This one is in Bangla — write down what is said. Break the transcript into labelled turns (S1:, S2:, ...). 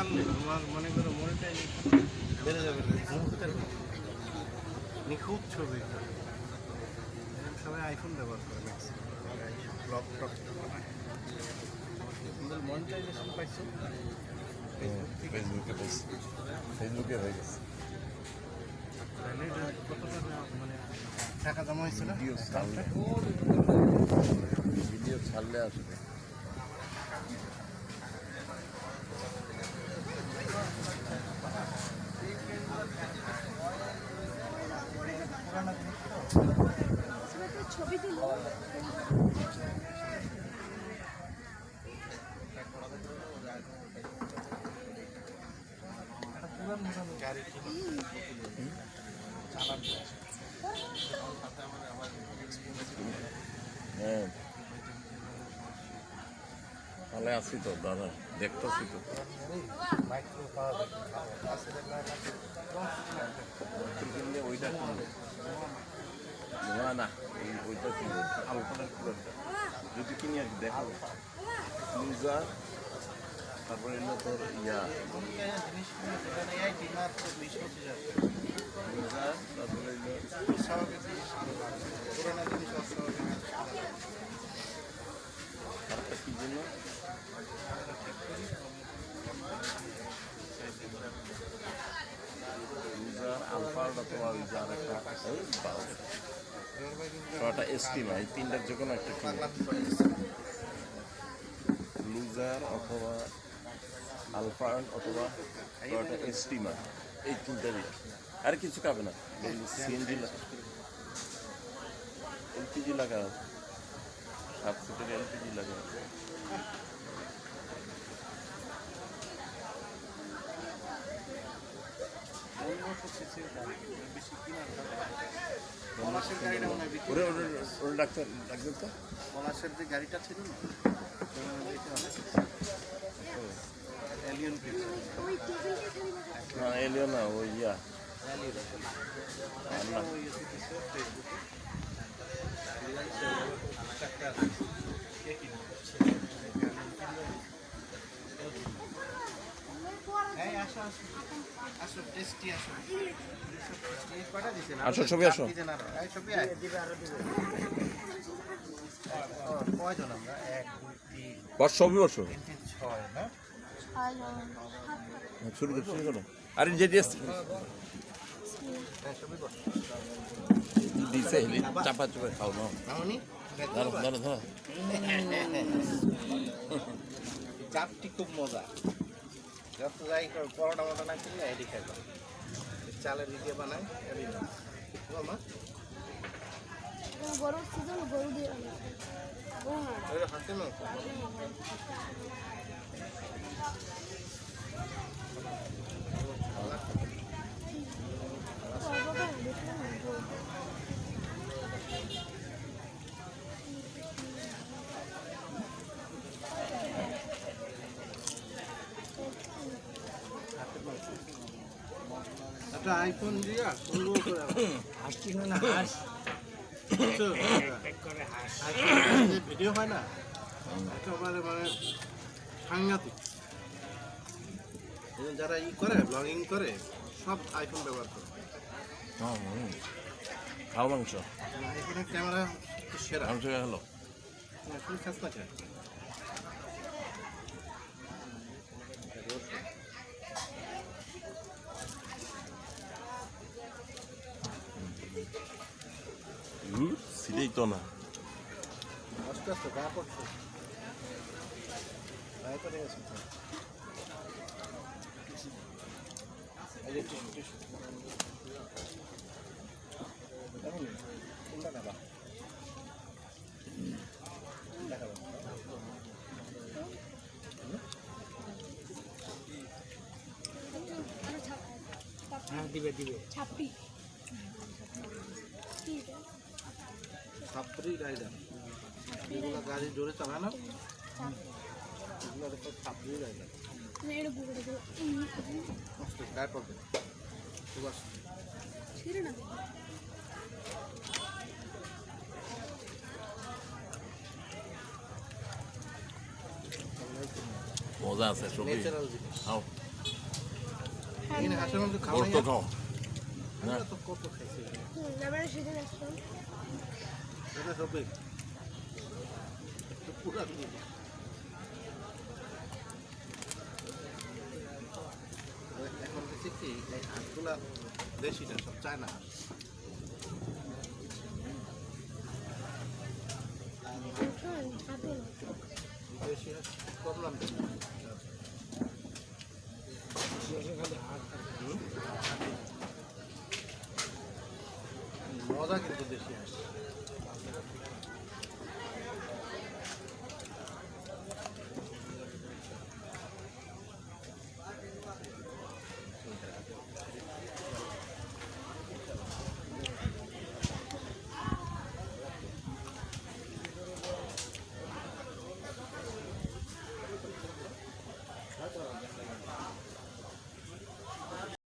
S1: তোমার মনে মনিটাই বেড়ে যাবে ছবি সবাই আইফোন ব্যবহার
S2: ফেসবুকে ফেসবুকে হয়ে গেছে
S1: টাকা জমা হয়েছিল
S2: ভিডিও ছাড়লে আসবে।
S3: ছবি দিল
S2: তাহলে আছি তো দাদা দেখতেছি তো। ওইটা না না ওই ওইটা আলপনার কুলারটা যদি কিনি আর কি দেখাবো? লুজার তারপরে এলো তোর ইয়া লুজার তারপরে এলো কি জন্য আলফার আরেকটা এই বাবা। ছটা এস্টিমা এই তিনটার যে কোনো একটা লুজার অথবা আলফার্ন অথবা টয়োটা এস্টিমা এই তিনটারই আর কিছু খাবে না সিএনজি এলপিজি লাগা। সাত সিটের এলপিজি লাগা আছে।
S1: পলাশের গাড়িটা মনে হয়
S2: ওরে ওরে ওরে ডাক্তার ডাক্তার তো?
S1: পলাশের যে গাড়িটা ছিল না এলিয়ন
S2: না এলিও না ওই ইয়া।
S1: আসো
S2: ছবি আসো। বস ছবি বসো। শুরু করো শুরু করো। আরে যে যে
S1: হ্যাঁ
S2: দিছে চাপা খাও না। ধরো ধরো ধরো
S1: চাপটি খুব মজা যত যাই কর পরোটা মোটা না কিনলে এটি খাইবা চালের ভিডিও বানায় এটি না মা।
S3: গরুর সিজন গরু দিয়ে হাতে করে। ও হ্যাঁ
S1: ওই হাসি মাংস
S3: বাবা দেখলাম না, গরু।
S1: একটা আইফোন দিয়া সুন্দর করে হাসছি না হাস। ভিডিও হয় না একেবারে মানে সাংঘাতিক। যারা ই করে ব্লগিং করে সব আইফোন ব্যবহার করে।
S2: হ্যাঁ মাংস।
S1: আইফোনের ক্যামেরা সেরা।
S2: মাংস হলো
S1: আইফোন খাস না
S3: ছাপ-
S1: হ্যাঁ দিবে দিবে।
S3: ছাপ্পি এটা?
S1: সাপড়ি গাড়িটা এগুলো গাড়ি জোরে চালায় না এগুলো দেখো সাপড়ি গাড়িটা
S3: না, এটা বুকে দেখো। এই, এই,
S1: মস্ত গায়ে পড়বে। খুব
S3: না
S2: মজা আছে খাও। খাও। না
S1: তো কত খাইছে এখন দেখছি কি, এই হাঁসগুলা দেশি না, সব চায়না হাঁস। দেশি হাঁস করলাম মজা কিন্তু দেশি হাঁস।